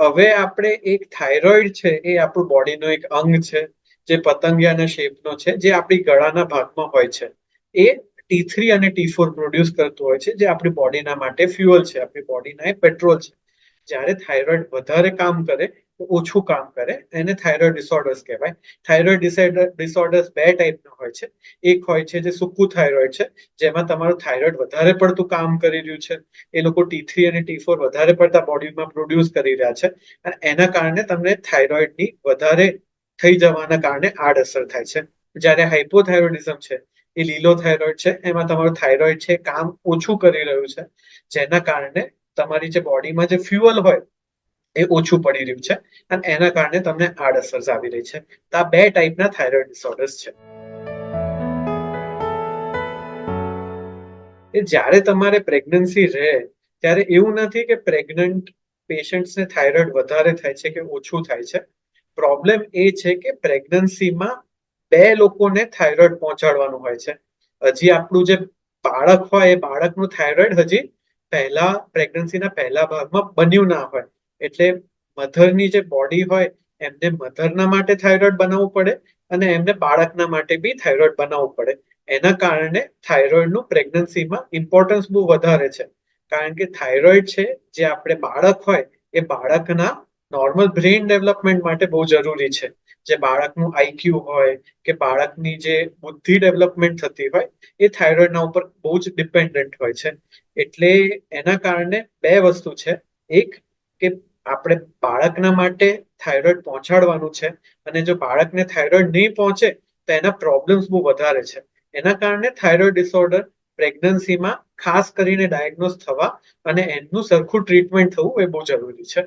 હવે આપણે એક થાઇરોઇડ છે, એ આપણું બોડીનો એક અંગ છે, જે પતંગિયાના શેપનો છે, જે આપણી ગળાના ભાગમાં હોય છે. એ ટી થ્રી અને ટી ફોર પ્રોડ્યુસ કરતું હોય છે, જે આપણી બોડીના માટે ફ્યુઅલ છે, આપણી બોડીના એ પેટ્રોલ છે. જ્યારે થાઇરોઇડ વધારે કામ કરે ઓછું કામ કરે. એને થાઇરોઇડ ડિસઓર્ડર્સ કહેવાય. થાઇરોઇડ ડિસઓર્ડર્સ બે ટાઈપના હોય છે. એક હોય છે જે સૂકું થાઇરોઇડ છે, જેમાં તમારું થાઇરોઇડ વધારે પડતું કામ કરી રહ્યું છે. એ લોકો ટી થ્રી અને ટી ફોર વધારે પડતા બોડીમાં પ્રોડ્યુસ કરી રહ્યા છે. અને એના કારણે તમને થાઇરોઇડની વધારે થઈ જવાના કારણે આડઅસર થાય છે. જ્યારે હાઇપોથાઇરોઇડિઝમ છે, એ લીલો થાઇરોઇડ છે, એમાં તમારું થાઇરોઇડ છે કામ ઓછું કરી રહ્યું છે. જેના કારણે તમારી જે બોડીમાં જે ફ્યુઅલ હોય એ ઓછું પડી રહ્યું છે અને એના કારણે તમને આડઅસર આવી રહી છે. તો આ બે ટાઈપના થાઇરોઇડ ડિસઓર્ડર્સ છે. એ જ્યારે તમારે પ્રેગ્નન્સી રહે, ત્યારે એવું નથી કે પ્રેગ્નન્ટ પેશન્ટ્સને થાઇરોઇડ વધારે થાય છે કે ઓછું થાય છે. પ્રોબ્લેમ એ છે કે પ્રેગ્નન્સીમાં બે લોકોને થાઇરોઇડ પહોંચાડવાનું હોય છે. હજી આપણું જે બાળક હોય, એ બાળકનું થાઇરોઇડ હજી પહેલા પ્રેગ્નન્સીના પહેલા ભાગમાં બન્યું ના હોય. એટલે મધરની જે બોડી હોય, એમને મધરના માટે થાઇરોઇડ બનાવવું પડે અને એમને બાળકના માટે બી થાઇરોઇડ બનાવવું પડે. એના કારણે થાઇરોઇડનું પ્રેગ્નન્સીમાં ઇમ્પોર્ટન્સ બહુ વધારે છે. કારણ કે થાઇરોઇડ છે, જે આપણે બાળક હોય, એ બાળકના નોર્મલ બ્રેઇન ડેવલપમેન્ટ માટે બહુ જરૂરી છે. જે બાળકનું આઈક્યુ હોય, કે બાળકની જે બુદ્ધિ ડેવલપમેન્ટ થતી હોય, એ થાઇરોઇડના ઉપર બહુ જ ડિપેન્ડન્ટ હોય છે. એટલે એના કારણે બે વસ્તુ છે. એક, કે આપણે બાળકના માટે થાઇરોઇડ પહોંચાડવાનું છે અને જો બાળકને થાઇરોઇડ નહીં પહોંચે તો એના પ્રોબ્લેમ્સ બહુ વધારે છે. એના કારણે થાઇરોઇડ ડિસઓર્ડર પ્રેગ્નન્સીમાં ખાસ કરીને ડાયગ્નોઝ થવા અને એનું સરખું ટ્રીટમેન્ટ થવું એ બહુ જરૂરી છે.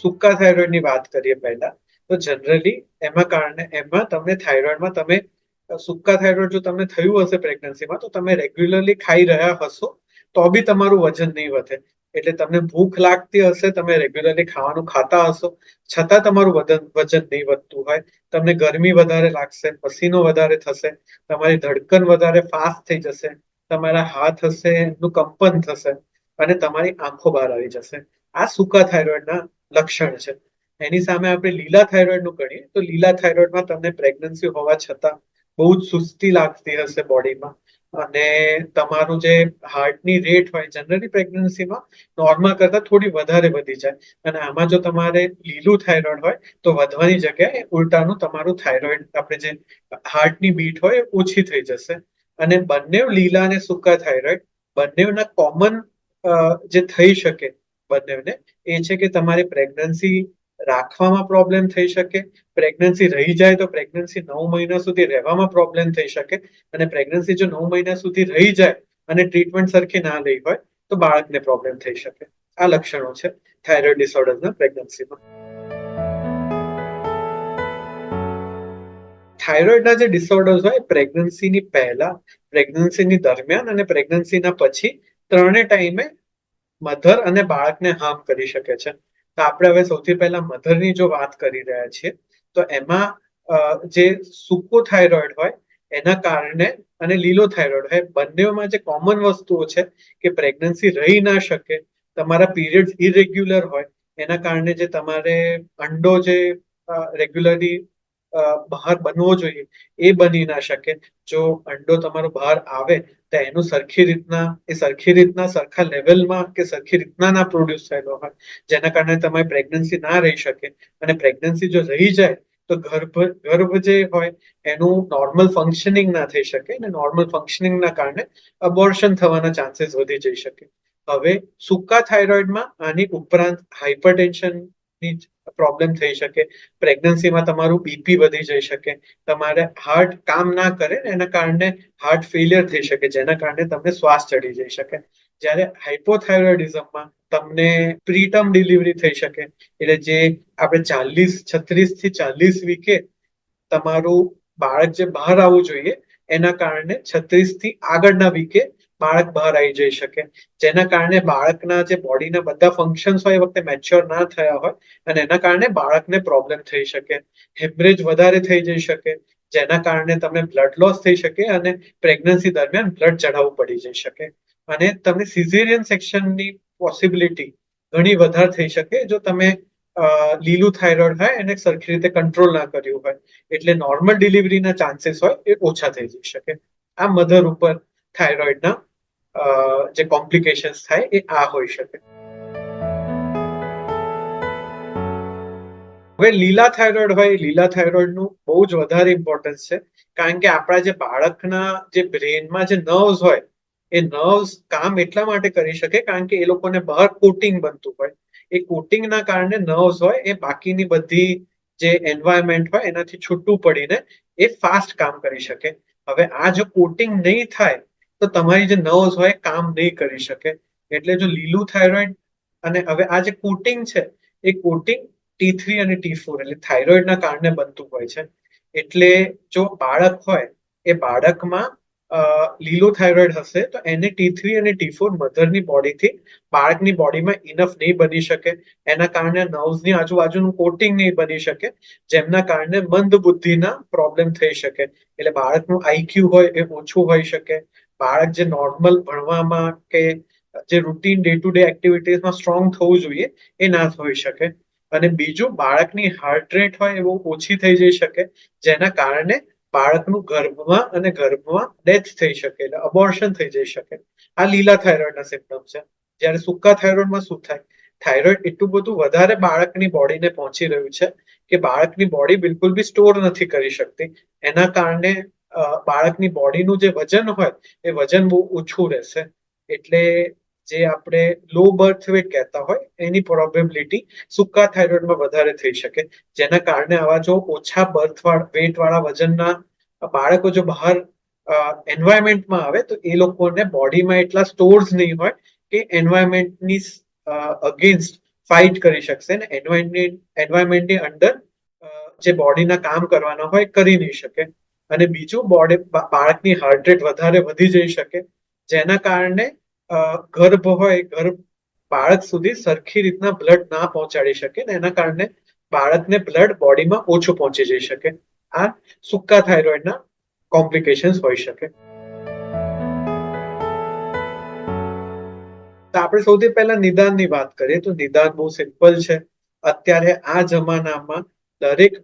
સૂકા થાઇરોઇડની વાત કરીએ પહેલા, તો જનરલી એમાં કારણે એમાં તમને થાઇરોઇડમાં તમે, સૂકા થાઇરોઇડ જો તમને થયું હશે પ્રેગ્નન્સીમાં તો તમે રેગ્યુલરલી ખાઈ રહ્યા હશો તો બી તમારું વજન નહીં વધે. એટલે તમને ભૂખ લાગતી હશે, તમે રેગ્યુલરલી ખાવાનું ખાતા હશો. છતાં તમારું વજન વજન નહીં વધતું હોય. તમને ગરમી વધારે લાગશે, પસીનો વધારે થશે, તમારી ધડકન વધારે ફાસ્ટ થઈ જશે, તમારા હાથ હશે એમનું કંપન થશે અને તમારી આંખો બહાર આવી જશે. આ સૂકા થાઇરોઇડના લક્ષણ છે. એની સામે આપણે લીલા થાઇરોઇડનું ગણીએ, તો લીલા થાઇરોઇડમાં તમને પ્રેગ્નન્સી હોવા છતાં બહુ જ સુસ્તી લાગતી હશે બોડીમાં અને તમારું જે હાર્ટની રેટ હોય જનરલી પ્રેગ્નન્સીમાં નોર્મલ કરતા થોડી વધારે વધી જાય. અને આમાં જો તમારે લીલું થાઇરોઇડ હોય, તો વધવાની જગ્યાએ ઉલટાનું તમારું થાઇરોઇડ આપણે જે હાર્ટની બીટ હોય ઓછી થઈ જશે. અને બંને લીલા અને સૂકા થાઇરોઇડ બંનેના કોમન જે થઈ શકે, બંનેને, એ છે કે તમારે પ્રેગ્નન્સી રાખવામાં પ્રોબ્લેમ થઈ શકે પ્રેગ્નન્સી રહી જાય તો પ્રેગ્નન્સી નવ મહિના સુધી રહેવામાં પ્રોબ્લેમ થઈ શકે અને પ્રેગ્નન્સી જો નવ મહિના સુધી રહી જાય અને ટ્રીટમેન્ટ સરખી ના લઈ હોય તો બાળકને પ્રોબ્લેમ થઈ શકે. આ લક્ષણો છે થાઇરોઇડ ડિસઓર્ડરના પ્રેગ્નન્સીમાં થાઇરોઇડના જે ડિસઓર્ડર્સ હોય પ્રેગ્નન્સીની પહેલા પ્રેગ્નન્સીની દરમિયાન અને પ્રેગ્નન્સીના પછી, ત્રણે ટાઈમે મધર અને બાળકને હાર્મ કરી શકે છે. તો આપણે હવે સૌથી પહેલા મધરની જો વાત કરી રહ્યા છીએ, તો એમાં જે સૂકો થાઇરોઇડ હોય, એના કારણે અને લીલો થાઇરોઇડ હોય બંનેમાં જે કોમન વસ્તુઓ છે કે પ્રેગ્નન્સી રહી ના શકે, તમારા પીરિયડ્સ ઇરેગ્યુલર હોય, એના કારણે જે તમારે અંડો જે રેગ્યુલરલી બહાર બનવો જોઈએ. એ બની ના શકે. જો અંડો તમારો બહાર આવે, તો એનું સરખી રીતના, એ સરખી રીતના સરખા લેવલમાં કે સરખી રીતના ના પ્રોડ્યુસ થયેલો હોય જેના કારણે તમારી પ્રેગ્નન્સી ના રહી શકે. અને પ્રેગ્નન્સી જો રહી જાય, તો ગર્ભ ગર્ભ જે હોય, એનું નોર્મલ ફંક્શનિંગ ના થઈ શકે અને નોર્મલ ફંક્શનિંગના કારણે અબોર્શન થવાના ચાન્સીસ વધી જઈ શકે. હવે સૂકા થાઇરોઇડમાં આની ઉપરાંત હાઇપરટેન્શનની પ્રોબ્લેમ થઈ શકે પ્રેગ્નન્સીમાં તમારું બીપી વધી જઈ શકે, તમારે હાર્ટ કામ ના કરે એના કારણે હાર્ટ ફેલિયર થઈ શકે, જેના કારણે તમને શ્વાસ ચડી જઈ શકે. જ્યારે હાઇપોથાઇરોઇડિઝમમાં તમને પ્રીટર્મ ડિલિવરી થઈ શકે, એટલે જે આપણે ચાલીસ, છત્રીસથી ચાલીસ વીકે તમારું બાળક જે બહાર આવવું જોઈએ, એના કારણે છત્રીસથી આગળના વીકે બાળક બહાર આવી જઈ શકે. જેના કારણે બાળકના જે બોડીના બધા ફંક્શન્સ હોય એ વખતે મેચ્યોર ના થયા હોય અને એના કારણે બાળકને પ્રોબ્લેમ થઈ શકે. હેમરેજ વધારે થઈ જઈ શકે, જેના કારણે તમને બ્લડ લોસ થઈ શકે અને પ્રેગ્નન્સી દરમિયાન બ્લડ ચઢાવવું પડી જઈ શકે. અને તમને સિઝેરિયન સેક્શનની પોસિબિલિટી ઘણી વધારે થઈ શકે, જો તમે લીલું થાઇરોઇડ હોય એને સરખી રીતે કંટ્રોલ ના કર્યું હોય. એટલે નોર્મલ ડિલિવરીના ચાન્સીસ હોય એ ઓછા થઈ જઈ શકે. આ મધર ઉપર થાઇરોઇડના જે કોમ્પ્લિકેશન્સ થાય એ આ હોઈ શકે. હવે લીલા થાઇરોઇડ હોય, લીલા થાઇરોઇડનું બહુ જ વધારે ઇમ્પોર્ટન્સ છે. કારણ કે આપણા જે બાળકના જે બ્રેનમાં જે નર્વ્સ હોય, એ નર્વ્સ કામ એટલા માટે કરી શકે કારણ કે એ લોકોને બહાર કોટિંગ બનતું હોય. એ કોટિંગના કારણે નર્વ્સ હોય, એ બાકીની બધી જે એન્વાયરમેન્ટ હોય, એનાથી છૂટું પડીને એ ફાસ્ટ કામ કરી શકે. હવે આ જો કોટિંગ નહીં થાય તો તમારી જે નર્વ્સ હોય કામ નહીં કરી શકે. એટલે જો લીલું થાઇરોઇડ અને હવે આ જે કોટિંગ છે, એ કોટિંગ ટી થ્રી અને ટી ફોર એટલે થાઇરોઇડના કારણે બનતું હોય છે. એટલે જો બાળક હોય, એ બાળકમાં લીલો થાઇરોઇડ હશે, તો એને ટી થ્રી અને ટી ફોર મધરની બોડીથી, બાળકની બોડીમાં ઇનફ નહીં બની શકે. એના કારણે નર્વ્સની આજુબાજુનું કોટિંગ નહીં બની શકે, જેમના કારણે મંદ બુદ્ધિના પ્રોબ્લેમ થઈ શકે. એટલે બાળકનું આઈક્યુ હોય એ ઓછું હોઈ શકે. બાળક જે નોર્મલ ભણવામાં કે જે રૂટીન ડે ટુ ડે એક્ટિવિટીઝમાં સ્ટ્રોંગ થવું જોઈએ, એ ના થઈ શકે. અને બીજું, બાળકની હાર્ટ રેટ હોય એ ઓછી થઈ જઈ શકે, જેના કારણે બાળકનું ગર્ભમાં અને ગર્ભમાં ડેથ થઈ શકે, એટલે અબોર્શન થઈ જઈ શકે. આ લીલા થાઇરોઇડના સિમ્પટમ છે. જ્યારે સૂકા થાઇરોઇડમાં શું થાય? થાઇરોઇડ એટલું બધું વધારે બાળકની બોડીને પહોંચી રહ્યું છે, કે બાળકની બોડી બિલકુલ બી સ્ટોર નથી કરી શકતી. એના કારણે બાળકની બોડીનું જે વજન હોય, એ વજન બહુ ઓછું રહેશે. એટલે જે આપણે લો બર્થ વેટ કહેતા હોય, એની પ્રોબેબિલિટી સૂકા થાઇરોઇડમાં વધારે થઈ શકે. જેના કારણે આવા જો ઓછા બર્થ વેટ વાળા વજનના બાળકો જો બહાર એન્વાયરમેન્ટમાં આવે, તો એ લોકોને બોડીમાં એટલા સ્ટોર્સ નહીં હોય કે એન્વાયરમેન્ટની અગેન્સ્ટ ફાઇટ કરી શકશે ને એન્વાયરમેન્ટ એન્વાયરમેન્ટની અંડર જે બોડીના કામ કરવાના હોય કરી નહીં શકે. અને બીજું બોડી બાળકની હાર્ટ રેટ વધારે વધી જઈ શકે, જેના કારણે ગર્ભ હોય, ગર્ભ બાળક સુધી સરખી રીતના બ્લડ ના પહોંચાડી શકે ને એના કારણે બાળકને બ્લડ બોડીમાં ઓછું પહોંચી જઈ શકે. આ સુક્કા થાઇરોઇડના કોમ્પ્લિકેશન્સ હોઈ શકે. તો આપણે સૌથી પહેલા નિદાનની વાત કરીએ, તો નિદાન બહુ સિમ્પલ છે. અત્યારે આ જમાનામાં દરેક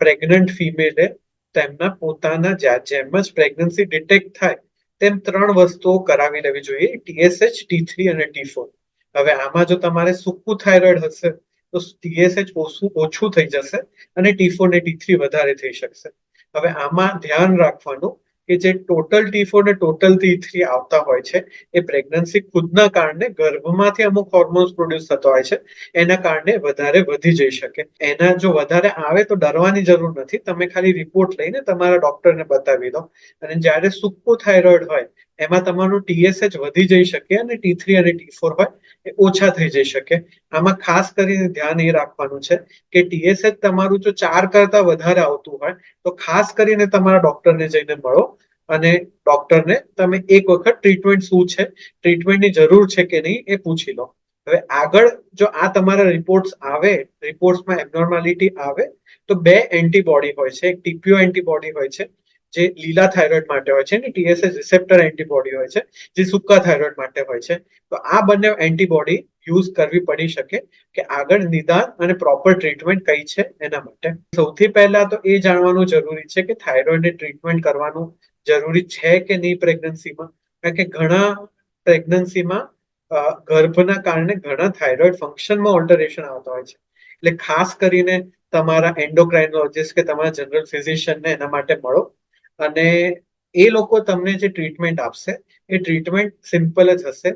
પ્રેગ્નન્ટ ફિમેલે તેમના પોતાના જ્યાં જેમ જ પ્રેગ્નન્સી ડિટેક્ટ થાય, તેમ ત્રણ વસ્તુઓ કરાવી લેવી જોઈએ ટીએસએચ ટી થ્રી અને ટી ફોર હવે આમાં જો તમારે સૂકું થાઇરોઇડ હશે, તો ટીએસએચ ઓછું ઓછું થઈ જશે અને ટી ફોર ને ટી થ્રી વધારે થઈ શકશે. હવે આમાં ધ્યાન રાખવાનું કે જે ટોટલ ટી ફોર ને ટોટલ ટી થ્રી આવતા હોય છે, એ પ્રેગ્નન્સી ખુદના કારણે ગર્ભમાંથી અમુક હોર્મોન્સ પ્રોડ્યુસ થતા હોય છે, એના કારણે વધારે વધી જઈ શકે. એના જો વધારે આવે તો ડરવાની જરૂર નથી. તમે ખાલી રિપોર્ટ લઈને તમારા ડોક્ટરને બતાવી દો. અને જ્યારે સુક્કો થાઇરોઇડ હોય, એમાં તમારું ટીએસએચ વધી જઈ શકે અને ટી થ્રી અને ટી ફોર હોય ઓછા થઈ જઈ શકે. આમાં ખાસ કરીને ધ્યાન એ રાખવાનું છે કે ટીએસએચ તમારું જો ચાર કરતા વધારે આવતું હોય, તો ખાસ કરીને તમારા ડોક્ટરને જઈને મળો અને ડોક્ટરને તમે એક વખત ટ્રીટમેન્ટ શું છે, ટ્રીટમેન્ટની જરૂર છે કે નહીં એ પૂછી લો. હવે આગળ જો આ તમારા રિપોર્ટ્સ આવે, રિપોર્ટ્સમાં એબનોર્માલિટી આવે, તો બે એન્ટીબોડી હોય છે, એક ટીપીઓ એન્ટીબોડી હોય છે જે લીલા થાઇરોઇડ માટે હોય છે ટીએસએચ રિસેપ્ટર એન્ટીબોડી હોય છે, જે સૂકા થાઇરોઇડ માટે હોય છે, તો આ બંને એન્ટીબોડી યુઝ કરવી પડી શકે કે આગળ નિદાન અને પ્રોપર ટ્રીટમેન્ટ કઈ છે એના માટે. સૌથી પહેલા તો એ જાણવાનું જરૂરી છે કે થાઇરોઇડની ટ્રીટમેન્ટ કરવાનું જરૂરી છે કે નહીં પ્રેગ્નન્સીમાં? કારણ કે ઘણા પ્રેગ્નન્સીમાં ગર્ભના કારણે ઘણા થાઇરોઇડ ફંક્શનમાં ઓલ્ટરેશન આવતા હોય છે. એટલે ખાસ કરીને તમારા એન્ડોક્રાઇનોલોજીસ્ટ કે તમારા જનરલ ફિઝિશિયનને એના માટે મળો. અને એ લોકો તમને જે ટ્રીટમેન્ટ આપશે, એ ટ્રીટમેન્ટ સિમ્પલ જ હશે.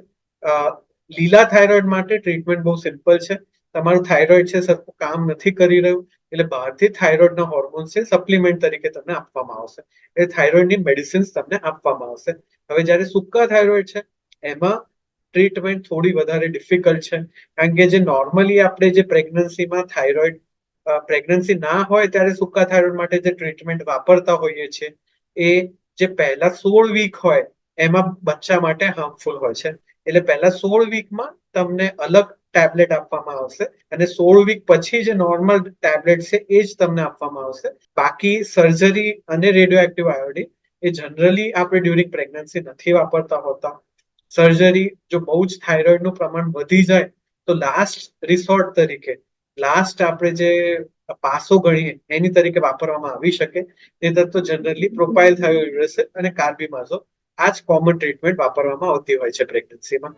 લીલા થાઇરોઇડ માટે ટ્રીટમેન્ટ બહુ સિમ્પલ છે. તમારું થાઇરોઇડ છે સરખું કામ નથી કરી રહ્યું, એટલે બહારથી થાઇરોઇડના હોર્મોન્સ છે સપ્લિમેન્ટ તરીકે તમને આપવામાં આવશે. એટલે થાઇરોઇડની મેડિસિન્સ તમને આપવામાં આવશે. હવે જ્યારે સૂકા થાઇરોઇડ છે, એમાં ટ્રીટમેન્ટ થોડી વધારે ડિફિકલ્ટ છે. કારણ કે જે નોર્મલી આપણે જે પ્રેગ્નન્સીમાં થાઇરોઇડ પ્રેગ્નન્સી ના હોય ત્યારે સૂકા થાઇરોઇડ માટે જે ટ્રીટમેન્ટ વાપરતા હોઈએ છીએ એ જે પહેલા સોળ વીક હોય, એમાં બચ્ચા માટે હાર્મફુલ હોય છે. એટલે પહેલા સોળ વીકમાં તમને અલગ ટેબ્લેટ આપવામાં આવશે અને સોળ વીક પછી જે નોર્મલ ટેબ્લેટ છે, એ જ તમને આપવામાં આવશે. બાકી સર્જરી અને રેડિયો એક્ટિવ આયોડિન એ જનરલી આપણે ડ્યુરિંગ પ્રેગ્નન્સી નથી વાપરતા હોતા. સર્જરી જો બહુ જ થાઇરોઇડનું પ્રમાણ વધી જાય, તો લાસ્ટ રિસોર્ટ તરીકે લાસ્ટ આપણે જે પાસો ગણીએ, એની તરીકે વાપરવામાં આવી શકે. તો જનરલી પ્રોપાઇલ રહેશે અને કાર્બીમાઝો આ જ કોમન ટ્રીટમેન્ટ વાપરવામાં આવતી હોય છે પ્રેગ્નન્સીમાં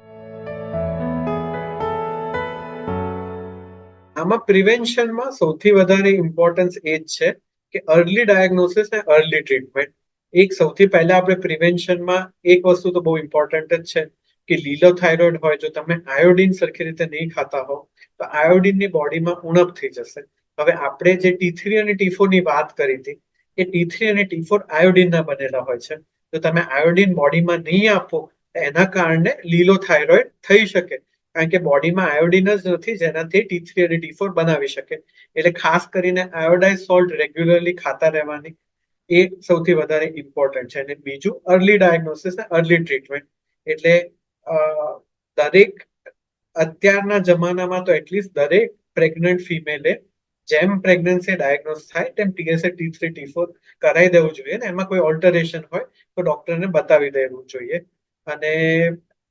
આમાં પ્રિવેન્શનમાં સૌથી વધારે ઇમ્પોર્ટન્સ એ જ છે કે અર્લી ડાયગ્નોસિસ અને અર્લી ટ્રીટમેન્ટ એક સૌથી પહેલા આપણે પ્રિવેન્શનમાં એક વસ્તુ તો બહુ ઇમ્પોર્ટન્ટ જ છે કે લીલો થાઇરોઇડ હોય, જો તમે આયોડિન સરખી રીતે નહીં ખાતા હો તો આયોડિનની બોડીમાં ઉણપ થઈ જશે. હવે આપણે જે ટી થ્રી અને ટી ની વાત કરી હતી, એ ટી થ્રી અને ટી ફોર આયોડિનના બનેલા હોય છે. તો તમે આયોડિન બોડીમાં નહીં આપો એના કારણે લીલો થાઇરોઇડ થઈ શકે. કારણ કે બોડીમાં આયોડિન જ નથી, જેનાથી ટી થ્રી અને ટી ફોર બનાવી શકે. એટલે ખાસ કરીને આયોડાઇઝ સોલ્ટ રેગ્યુલરલી ખાતા રહેવાની એ સૌથી વધારે ઇમ્પોર્ટન્ટ છે. અને બીજું અર્લી ડાયગ્નોસિસ અને અર્લી ટ્રીટમેન્ટ એટલે દરેક અત્યારના જમાનામાં તો એટલીસ્ટ દરેક પ્રેગ્નન્ટ ફિમેલે જેમ પ્રેગ્નન્સી ડાયગ્નોસ થાય, તેમ TSH T three T four કરાવી દેવું જોઈએ ને. એમાં કોઈ ઓલ્ટરેશન હોય તો ડોક્ટરને બતાવી દેવું જોઈએ. અને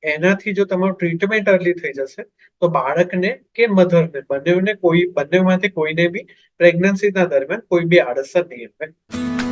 એનાથી જો તમારું ટ્રીટમેન્ટ અર્લી થઈ જશે, તો બાળકને કે મધરને બંનેને કોઈ, બંનેમાંથી કોઈને બી પ્રેગ્નન્સીના દરમિયાન કોઈ બી આડઅસર નહીં આવે.